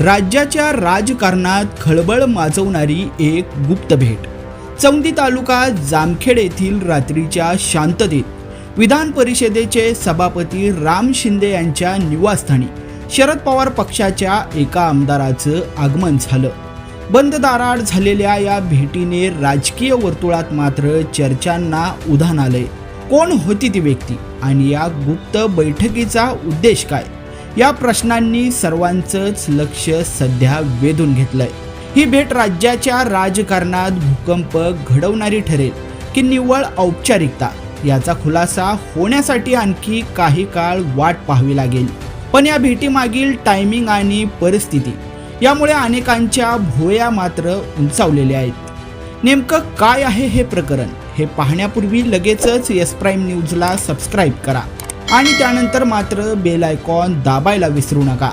राज्याच्या राजकारणात खळबळ माजवणारी एक गुप्त भेट. चौंदी तालुका जामखेड येथील रात्रीच्या शांततेत विधान परिषदेचे सभापती राम शिंदे यांच्या निवासस्थानी शरद पवार पक्षाच्या एका आमदाराचं आगमन झालं. बंद दाराड झालेल्या या भेटीने राजकीय वर्तुळात मात्र चर्चांना उधाण आलंय. कोण होती ती व्यक्ती आणि या गुप्त बैठकीचा उद्देश काय? या प्रश्नांनी सर्वांचंच लक्ष सध्या वेधून घेतलंय. ही भेट राज्याच्या राजकारणात भूकंप घडवणारी ठरेल की निव्वळ औपचारिकता याचा खुलासा होण्यासाठी आणखी काही काळ वाट पाहावी लागेल. पण या भेटीमागील टायमिंग आणि परिस्थिती यामुळे अनेकांच्या भोया मात्र उंचावलेल्या आहेत. नेमकं काय आहे हे प्रकरण हे पाहण्यापूर्वी लगेचच एस प्राईम न्यूजला सबस्क्राईब करा. आणि त्यानंतर मात्र बेल आयकॉन दाबायला विसरू नका.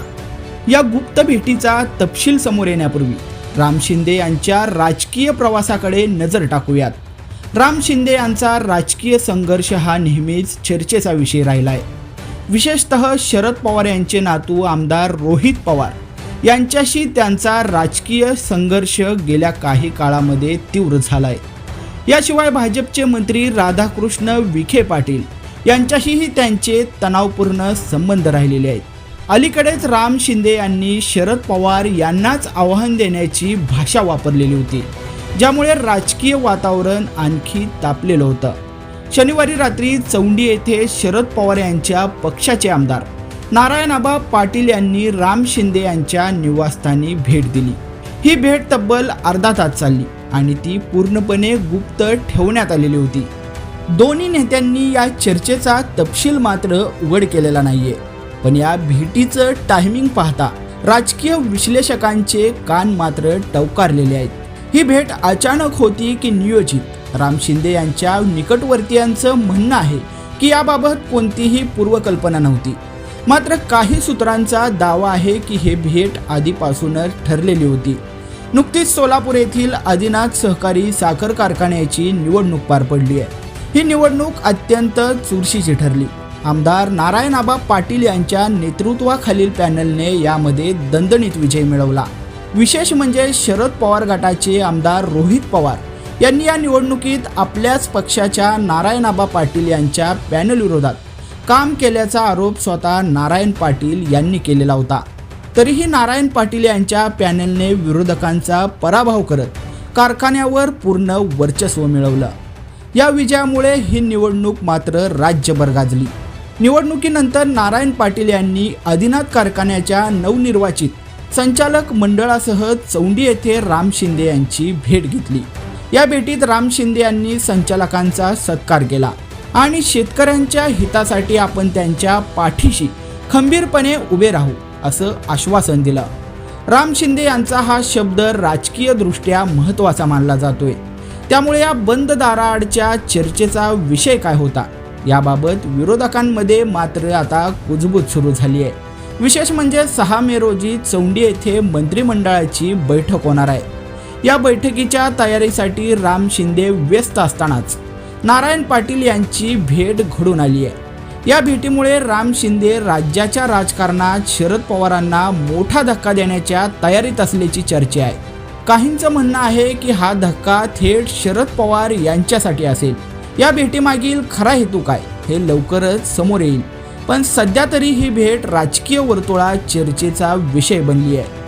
या गुप्त भेटीचा तपशील समोर येण्यापूर्वी राम शिंदे यांच्या राजकीय प्रवासाकडे नजर टाकूयात. राम शिंदे यांचा राजकीय संघर्ष हा नेहमीच चर्चेचा विषय राहिलाय. विशेषतः शरद पवार यांचे नातू आमदार रोहित पवार यांच्याशी त्यांचा राजकीय संघर्ष गेल्या काही काळामध्ये तीव्र झालाय. याशिवाय भाजपचे मंत्री राधाकृष्ण विखे पाटील यांच्याशीही त्यांचे तणावपूर्ण संबंध राहिलेले आहेत. अलीकडेच राम शिंदे यांनी शरद पवार यांनाच आव्हान देण्याची भाषा वापरलेली होती ज्यामुळे राजकीय वातावरण आणखी तापलेलं होतं. शनिवारी रात्री चौंडी येथे शरद पवार यांच्या पक्षाचे आमदार नारायणाबा पाटील यांनी राम शिंदे यांच्या निवासस्थानी भेट दिली. ही भेट तब्बल अर्धा तास चालली आणि ती पूर्णपणे गुप्त ठेवण्यात आलेली होती. दोन्ही नेत्यांनी या चर्चेचा तपशील मात्र उघड केलेला नाहीये. पण या भेटीचं टायमिंग पाहता राजकीय विश्लेषकांचे कान मात्र टवकारलेले आहेत. ही भेट अचानक होती की नियोजित. राम शिंदे यांच्या निकटवर्तीयांचं म्हणणं आहे की याबाबत कोणतीही पूर्वकल्पना नव्हती. मात्र काही सूत्रांचा दावा आहे की हे भेट आधीपासूनच ठरलेली होती. नुकतीच सोलापूर येथील आदिनाथ सहकारी साखर कारखान्याची निवडणूक पार पडली आहे. ही निवडणूक अत्यंत चुरशीची ठरली. आमदार नारायणाबा पाटील यांच्या नेतृत्वाखालील पॅनलने यामध्ये दणदणीत विजय मिळवला. विशेष म्हणजे शरद पवार गटाचे आमदार रोहित पवार यांनी या निवडणुकीत आपल्याच पक्षाच्या नारायणाबा पाटील यांच्या पॅनल विरोधात काम केल्याचा आरोप स्वतः नारायण पाटील यांनी केलेला होता. तरीही नारायण पाटील यांच्या पॅनलने विरोधकांचा पराभव करत कारखान्यावर पूर्ण वर्चस्व मिळवलं. या विजयामुळे ही निवडणूक मात्र राज्यभर गाजली. निवडणुकीनंतर नारायण पाटील यांनी आदिनाथ कारखान्याच्या नवनिर्वाचित संचालक मंडळासह चौंडी येथे राम शिंदे यांची भेट घेतली. या भेटीत राम शिंदे यांनी संचालकांचा सत्कार केला आणि शेतकऱ्यांच्या हितासाठी आपण त्यांच्या पाठीशी खंबीरपणे उभे राहू असं आश्वासन दिलं. राम शिंदे यांचा हा शब्द राजकीयदृष्ट्या महत्त्वाचा मानला जातोय. त्यामुळे या बंद दाराआडच्या चर्चेचा विषय काय होता? याबाबत विरोधकांमध्ये मात्र आता कुजबूज सुरू झाली आहे. विशेष म्हणजे सहा मे रोजी चौंडी येथे मंत्रिमंडळाची बैठक होणार आहे. या बैठकीच्या तयारीसाठी राम शिंदे व्यस्त असतानाच नारायण पाटील यांची भेट घडून आली आहे. या भेटीमुळे राम शिंदे राज्याच्या राजकारणात शरद पवारांना मोठा धक्का देण्याच्या तयारीत असल्याची चर्चा आहे. काहींचं म्हणणं आहे की हा धक्का थेट शरद पवार यांच्यासाठी असेल. या भेटीमागील खरा हेतू काय? हे लवकरच समोर येईल. पण सध्या तरी ही भेट राजकीय वर्तुळात चर्चेचा विषय बनली आहे.